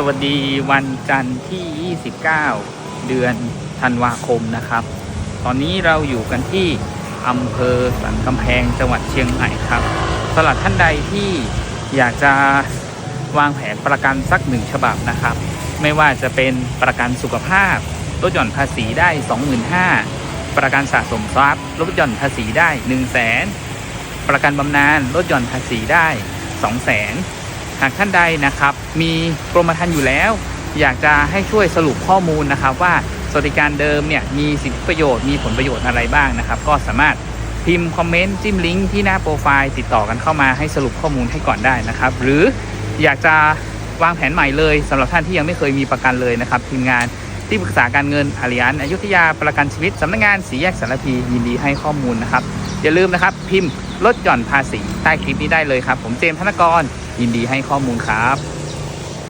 สวัสดีวันจันทร์ที่ 29 เดือนธันวาคมนะครับ ตอนนี้เราอยู่กันที่อำเภอสันกำแพงจังหวัดเชียงใหม่ครับสำหรับท่านใดที่อยากจะวางแผนประกันสักหนึ่งฉบับนะครับ ไม่ว่าจะเป็นประกันสุขภาพลดหย่อนภาษีได้ 25,000ประกันสะสมทรัพย์ลดหย่อนภาษีได้ 1 0 0 0 0แประกันบำนาญลดหย่อนภาษีได้ 2 0 0 0 0 0 หากท่านใดนะครับ มีกรมธรรม์อยู่แล้ว อยากจะให้ช่วยสรุปข้อมูลนะครับ ว่าสวัสดิการเดิมเนี่ยมีสิทธิประโยชน์มีผลประโยชน์อะไรบ้างนะครับ ก็สามารถพิมพ์คอมเมนต์จิ้มลิงก์ที่หน้าโปรไฟล์ติดต่อกันเข้ามาให้สรุปข้อมูลให้ก่อนได้นะครับ หรืออยากจะวางแผนใหม่เลยสำหรับท่านที่ยังไม่เคยมีประกันเลยนะครับ ทีมงานที่ปรึกษาการเงินอาริยันอยุธยาประกันชีวิตสำนักงานสีแยกสารพียินดีให้ข้อมูลนะครับ อย่าลืมนะครับ พิมพ์ ลดหย่อนภาษีใต้คลิปนี้ได้เลยครับ ผมเจมส์ธนกรยินดีให้ข้อมูลครับ